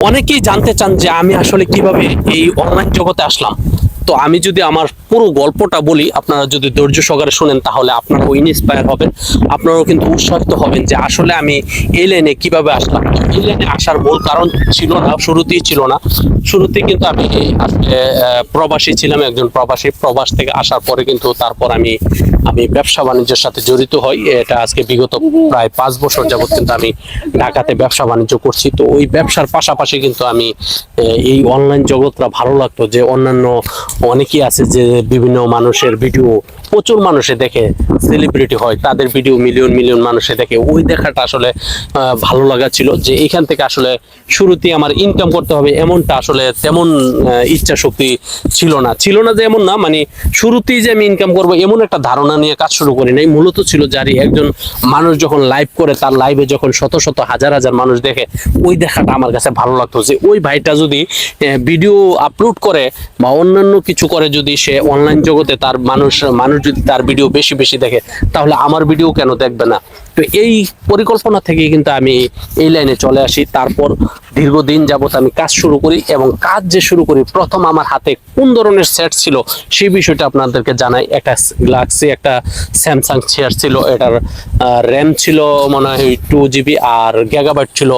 অনেকেই জানতে চান যে আমি আসলে কীভাবে এই অনলাইন জগতে আসলাম। তো আমি যদি আমার পুরো গল্পটা বলি, আপনারা যদি ধৈর্য সহকারে শুনেন তাহলে আপনারাও ইন্সপায়ার হবেন, আপনারাও কিন্তু উৎসাহিত হবেন যে আসলে আমি এই লাইনে কীভাবে আসলাম। এই লাইনে আসার মূল কারণ ছিল না, শুরুতেই ছিল না। শুরুতে কিন্তু আমি আসলে প্রবাসী ছিলাম, একজন প্রবাসী। প্রবাস থেকে আসার পরে কিন্তু তারপর আমি আমি ব্যবসা বাণিজ্যের সাথে জড়িত হই। এটা আজকে বিগত প্রায় পাঁচ বছর যাবত কিন্তু আমি ঢাকাতে ব্যবসা বাণিজ্য করছি। তো ওই ব্যবসার পাশাপাশি কিন্তু আমি এই অনলাইন জগৎটা ভালো লাগতো যে অন্যান্য অনেকেই আছে যে বিভিন্ন মানুষের ভিডিও প্রচুর মানুষে দেখে সেলিব্রিটি হয়, তাদের ভিডিও মিলিয়ন মিলিয়ন মানুষে দেখে। ওই দেখাটা আসলে ভালো লাগা ছিল যে এখান থেকে আসলে শুরুতে আমার ইনকাম করতে হবে এমনটা আসলে তেমন ইচ্ছা শক্তি ছিল না। ছিল না যে এমন না মানে শুরুতেই যে আমি ইনকাম করব এমন একটা ধারণা নিয়ে কাজ শুরু করি নাই। মূলত ছিল যারই একজন মানুষ যখন লাইভ করে, তার লাইভে যখন শত শত, হাজার হাজার মানুষ দেখে, ওই দেখাটা আমার কাছে ভালো লাগতো যে ওই ভাইটা যদি ভিডিও আপলোড করে বা অন্যান্য কিছু করে যদি সে অনলাইন জগতে তার মানুষ মানুষ যদি তার ভিডিও বেশি বেশি দেখে তাহলে আমার ভিডিও কেন দেখবে না? তো এই পরিকল্পনা থেকে কিন্তু আমি এই লাইনে চলে আসি। তারপর দীর্ঘদিন যাবত আমি কাজ শুরু করি এবং কাজ যে শুরু করি, প্রথম আমার হাতে কোন ধরনের সেট ছিল সেই বিষয়টা আপনাদেরকে জানাই। একটা গ্লাক্সি একটা স্যামসাং চেয়ার ছিল, এটার র্যাম ছিল মনে হয় টু জিবি আর গ্যাগাবাইট ছিল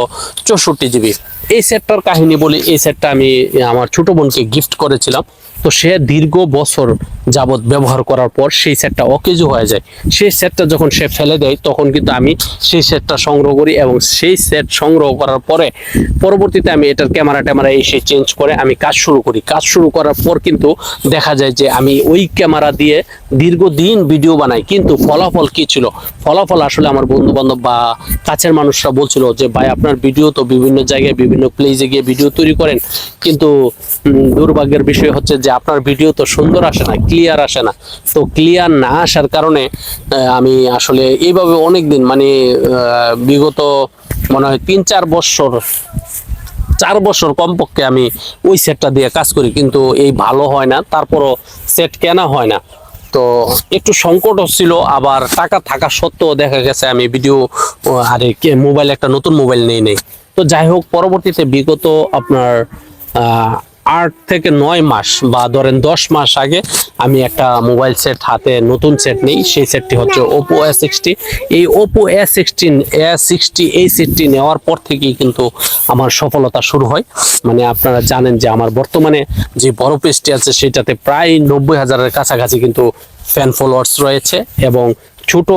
চৌষট্টি জিবি এই সেটটার কাহিনী বলি, এই সেটটা আমি আমার ছোট বোনকে গিফট করেছিলাম। তো সে দীর্ঘ বছর যাবত ব্যবহার করার পর সেই সেটটা অকেজো হয়ে যায়। সেই সেটটা যখন সে ফেলে দেয়, তখন কিন্তু আমি সেই সেটটা সংগ্রহ করি এবং সেই সেট সংগ্রহ করার পরে পরবর্তীতে আমি এটার ক্যামেরা ট্যামেরা এসে চেঞ্জ করে আমি কাজ শুরু করি। কাজ শুরু করার পর কিন্তু দেখা যায় যে আমি ওই ক্যামেরা দিয়ে দীর্ঘদিন ভিডিও বানাই। কিন্তু ফলাফল কি ছিল? ফলাফল আসলে আমার বন্ধু বান্ধব বা কাছের মানুষরা বলছিল যে, ভাই, আপনার ভিডিও তো বিভিন্ন জায়গায়, বিভিন্ন প্লেসে গিয়ে ভিডিও তৈরি করেন। কিন্তু দুর্ভাগ্যের বিষয় হচ্ছে যে, আপনার ভিডিও তো সুন্দর আসে না ক্লিয়ার আসে না। তো ক্লিয়ার না আসার কারণে আমি আসলে এইভাবে অনেক মানে বিগত মনে হয় তিন, চার বছর চার বছর কমপক্ষে আমি ওই সেটটা দিয়ে কাজ করি, কিন্তু এই ভালো হয় না, তারপরও সেট কেনা হয় না। তো একটু সংকট ছিল, আবার টাকা থাকা সত্ত্বেও দেখা গেছে আমি ভিডিও আরে, কে মোবাইল একটা নতুন মোবাইল নেই নেই। তো যাই হোক, পরবর্তীতে বিগত আপনার আট থেকে নয় মাস বা ধরেন দশ মাস আগে আমি একটা মোবাইল সেট হাতে নতুন সেট নেই সেই সেটটি হচ্ছে ওপো এ সিক্সটি এই Oppo A sixteen A sixty এই সেটটি নেওয়ার পর থেকেই কিন্তু আমার সফলতা শুরু হয়। মানে আপনারা জানেন যে আমার বর্তমানে যে বড় পেজটি আছে সেটাতে প্রায় নব্বই হাজারের কাছাকাছি কিন্তু ফ্যান ফলোয়ার্স রয়েছে এবং ছোট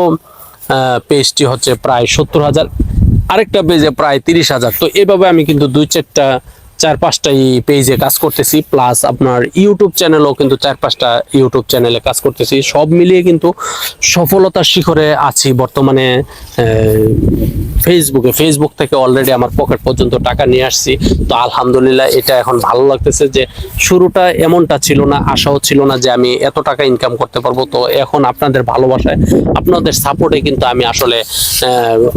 পেজটি হচ্ছে প্রায় সত্তর হাজার আরেকটা পেজে প্রায় তিরিশ হাজার। তো এভাবে আমি কিন্তু দুই চারটা চার পাঁচটাই পেজে কাজ করতেছি প্লাস আপনার ইউটিউব চ্যানেলও কিন্তু চার পাঁচটা ইউটিউব চ্যানেলে কাজ করতেছি। সব মিলিয়ে কিন্তু সফলতার শিখরে আছি বর্তমানে ফেসবুকে ফেসবুক থেকে অলরেডি আমার পকেট পর্যন্ত টাকা নিয়ে আসছি। তো আলহামদুলিল্লাহ এটা এখন ভালো লাগতেছে যে শুরুটা এমনটা ছিল না, আশাও ছিল না যে আমি এত টাকা ইনকাম করতে পারব। তো এখন আপনাদের ভালোবাসায়, আপনাদের সাপোর্টে কিন্তু আমি আসলে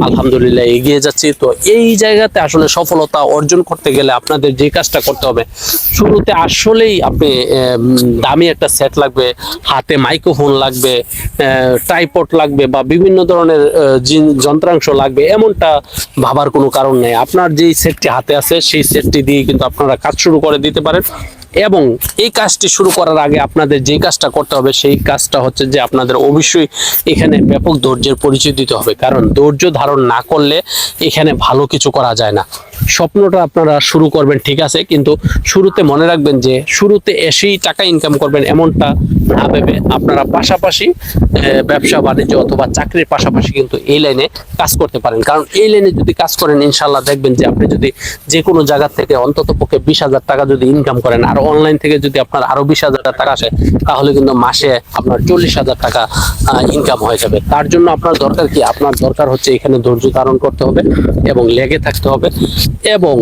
আলহামদুলিল্লাহ এগিয়ে যাচ্ছি। তো এই জায়গাতে আসলে সফলতা অর্জন করতে গেলে আপনাদের যে কাজটা করতে হবে, শুরুতে আসলেই আপনি দামি একটা সেট লাগবে, হাতে মাইক্রোফোন লাগবে ট্রাইপড লাগবে বা বিভিন্ন ধরনের যন্ত্রাংশ লাগবে এমনটা ভাবার কোনো কারণ নেই। আপনার যেই সেটটি হাতে আছে, সেই সেটটি দিয়ে কিন্তু আপনারা কাজ শুরু করে দিতে পারেন। এবং এই কাজটি শুরু করার আগে আপনাদের যে কাজটা করতে হবে, সেই কাজটা হচ্ছে যে আপনাদের অবশ্যই এখানে ব্যাপক ধৈর্যের পরিচয় দিতে হবে। কারণ ধৈর্য ধারণ না করলে এখানে ভালো কিছু করা যায় না। স্বপ্নটা আপনারা শুরু করবেন, ঠিক আছে? কিন্তু শুরুতে মনে রাখবেন যে শুরুতে এসেই টাকা ইনকাম করবেন এমনটা না ভেবে। আপনারা পাশাপাশি ব্যবসা বাণিজ্য অথবা চাকরির পাশাপাশি কিন্তু এই লাইনে কাজ করতে পারেন। কারণ এই লাইনে যদি কাজ করেন ইনশাল্লাহ দেখবেন যে আপনি যদি যে কোনো জায়গা থেকে অন্তত পক্ষে বিশ হাজার টাকা যদি ইনকাম করেন, আর অনলাইন থেকে যদি আপনার আরও বিশ হাজার টাকা আসে, তাহলে কিন্তু মাসে আপনার চল্লিশ হাজার টাকা ইনকাম হয়ে যাবে। তার জন্য আপনার দরকার কি? আপনার দরকার হচ্ছে এখানে ধৈর্য ধারণ করতে হবে এবং লেগে থাকতে হবে। এবং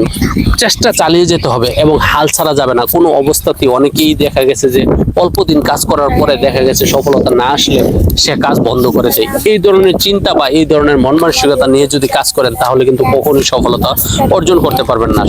চেষ্টা চালিয়ে যেতে হবে এবং হাল ছাড়া যাবে না। কোনো অবস্থাতেই অনেকেই দেখা গেছে যে অল্প দিন কাজ করার পরে দেখা গেছে সফলতা না আসলে সে কাজ বন্ধ করেছে। এই ধরনের চিন্তা বা এই ধরনের মন মানসিকতা নিয়ে যদি কাজ করেন তাহলে কিন্তু কখনোই সফলতা অর্জন করতে পারবেন না।